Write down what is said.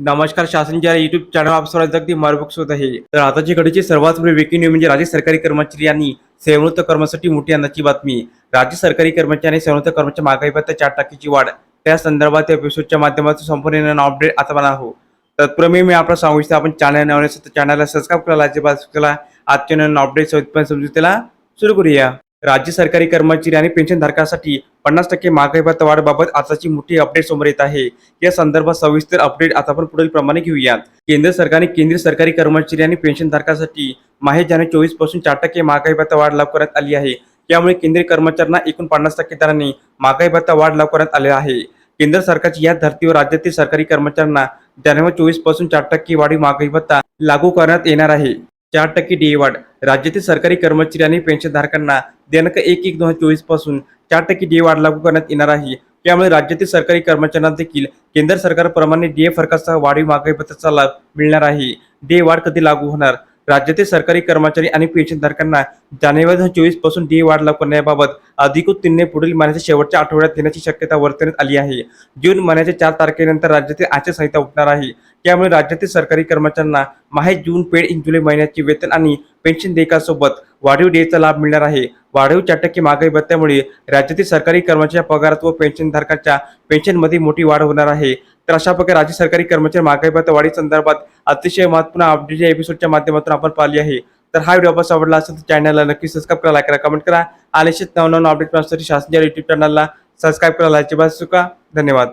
नमस्कार शासनच्या YouTube channel आप अगदी मार्फक होत आहे. तर आताची घडीची सर्वात मोठी ब्रेकिंग न्यूज म्हणजे राज्य सरकारी कर्मचारी यांनी सेवृत्त कर्मासाठी मोठी आनंदाची बातमी. राज्य सरकारी कर्मचारी आणि सेवानिवृत्त कर्मचारी महागाई भत्ता चार टक्क्याची वाढ. त्या संदर्भात या एपिसोडच्या माध्यमातून संपूर्ण अपडेट आता मला आहो तत्प्रमे मी आपला सांगू इच्छितो आपण चॅनल नवीन चॅनलला सबस्क्राईब करायला अजिबात केला आजच्या नवीन अपडेट पण समजू त्याला सुरू करूया. राज्य सरकारी कर्मचारी आणि पेन्शनधारकांसाठी पन्नास टक्के महागाई भत्ता वाढबाबत आताची मोठी अपडेट समोर येत आहे. या संदर्भात सविस्तर अपडेट आता आपण पुढील प्रमाणे घेऊया केंद्र सरकारने केंद्रीय सरकारी कर्मचारी आणि पेन्शनधारकांसाठी माहे जाने चोवीसपासून चार टक्के महागाई भत्ता वाढ लागू करण्यात आली आहे. त्यामुळे केंद्रीय कर्मचाऱ्यांना एकूण पन्नास टक्के दराने महागाई भत्ता वाढ लागू करण्यात आले आहे. केंद्र सरकारची या धर्तीवर राज्यातील सरकारी कर्मचाऱ्यांना जानेवारी चोवीसपासून चार टक्के वाढीव महागाई भत्ता लागू करण्यात येणार आहे. चार टक्के डी वाढ. राज्यातील सरकारी कर्मचारी आणि पेन्शनधारकांना दिनांक एक एक दोन हजार चोवीसपासून चार टक्के डी वाढ लागू करण्यात येणार आहे. त्यामुळे राज्यातील सरकारी कर्मचाऱ्यांना देखील केंद्र सरकारप्रमाणे डीए फरकासह वाढीव महागाई पत्राचा लाभ मिळणार आहे. डीए वाढ कधी लागू होणार? राज्यातील सरकारी कर्मचारी आणि पेन्शनधारकांना जानेवारी दोन हजार चोवीसपासून डी वाढ लागू करण्याबाबत अधिकृत निर्णय पुढील महिन्याच्या शेवटच्या आठवड्यात देण्याची शक्यता वर्तवण्यात आली आहे. जून महिन्याच्या चार तारखेनंतर राज्यातील आचारसंहिता उठणार आहे. त्यामुळे राज्यातील सरकारी कर्मचाऱ्यांना माहे जून पेड इन जुलै महिन्याचे वेतन आणि पेन्शन देयकासोबत वाढीव डेचा लाभ मिळणार आहे. वाढीव चार टक्के महागाई भत्त्यामुळे राज्यातील सरकारी कर्मचाऱ्यांच्या पगारात व पेन्शनधारकाच्या पेन्शनमध्ये मोठी वाढ होणार आहे. तर अशा प्रकारे राज्य सरकारी कर्मचारी महागाई भत्ता वाढी संदर्भात अतिशय महत्त्वपूर्ण अपडेट या एपिसोडच्या माध्यमातून आपण पाहिली आहे. तर हा व्हिडिओ आपण आवडला असेल तर चॅनलला नक्की सबस्क्राईब करा लाईक करा कमेंट करा. आणि नवनवीन अपडेट पाहण्यासाठी शासनाच्या युट्यूब चॅनलला सबस्क्राईब करायला अजिबात चुका धन्यवाद.